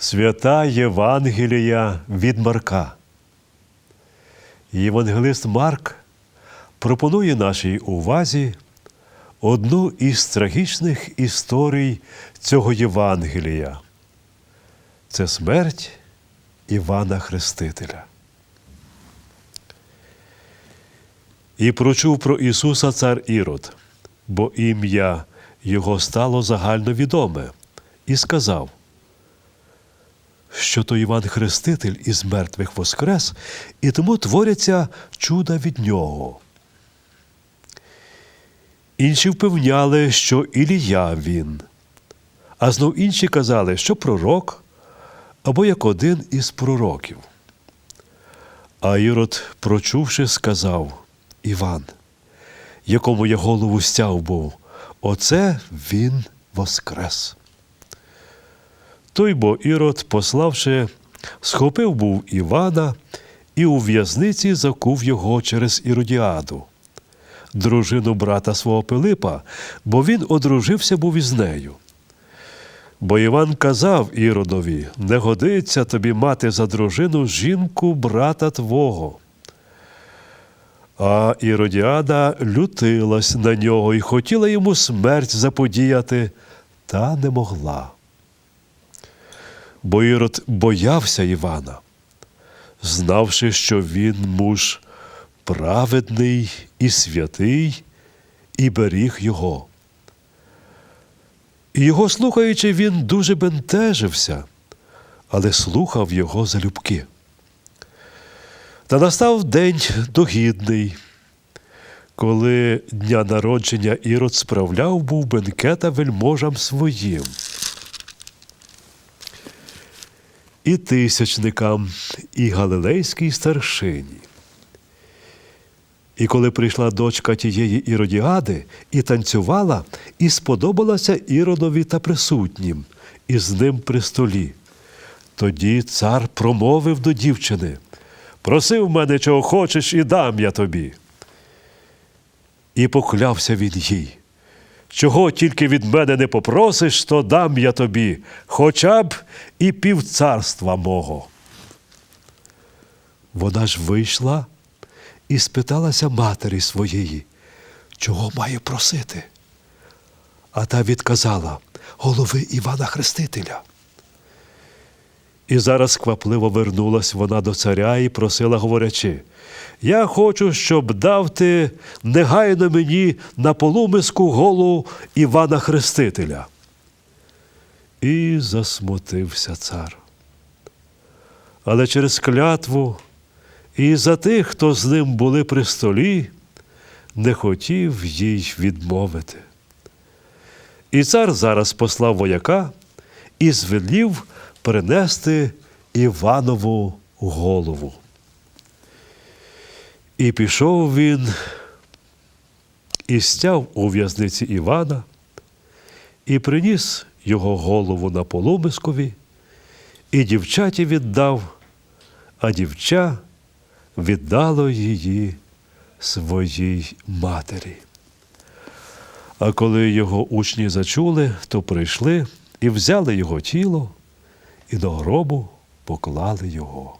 Свята Євангелія від Марка. Євангелист Марк пропонує нашій увазі одну із трагічних історій цього Євангелія. Це смерть Івана Хрестителя. І прочув про Ісуса цар Ірод, бо ім'я Його стало загальновідоме, і сказав, що то Іван Хреститель із мертвих воскрес, і тому творяться чуда від нього. Інші впевняли, що Ілія він, а знов інші казали, що пророк або як один із пророків. А Ірод, прочувши, сказав Іван, якому я голову стяв був, оце він воскрес. Той бо Ірод, пославши, схопив був Івана і у в'язниці закув його через Іродіаду, дружину брата свого Пилипа, бо він одружився був із нею. Бо Іван казав Іродові: не годиться тобі мати за дружину жінку брата твого. А Іродіада лютилась на нього і хотіла йому смерть заподіяти, та не могла. Бо Ірод боявся Івана, знавши, що він муж праведний і святий, і беріг його. І його слухаючи, він дуже бентежився, але слухав його залюбки. Та настав день догідний, коли дня народження Ірод справляв був бенкета вельможам своїм. І тисячникам, і галилейській старшині. І коли прийшла дочка тієї Іродіади і танцювала, і сподобалася Іродові та присутнім, і з ним при столі. Тоді цар промовив до дівчини Проси мене, чого хочеш, і дам я тобі. І поклявся він їй. Чого тільки від мене не попросиш, то дам я тобі, хоча б і півцарства мого. Вона ж вийшла і спиталася матері своєї, чого має просити. А та відказала голови Івана Хрестителя. І зараз квапливо вернулась вона до царя і просила, говорячи: Я хочу, щоб дав ти негайно мені на полумиску голову Івана Хрестителя. І засмутився цар. Але через клятву і за тих, хто з ним були при столі, не хотів їй відмовити. І цар зараз послав вояка і звелів принести Іванову голову. І пішов він і стяв у в'язниці Івана, і приніс його голову на полумискові, і дівчаті віддав, а дівча віддало її своїй матері. А коли його учні зачули, то прийшли і взяли його тіло, і до гробу поклали його.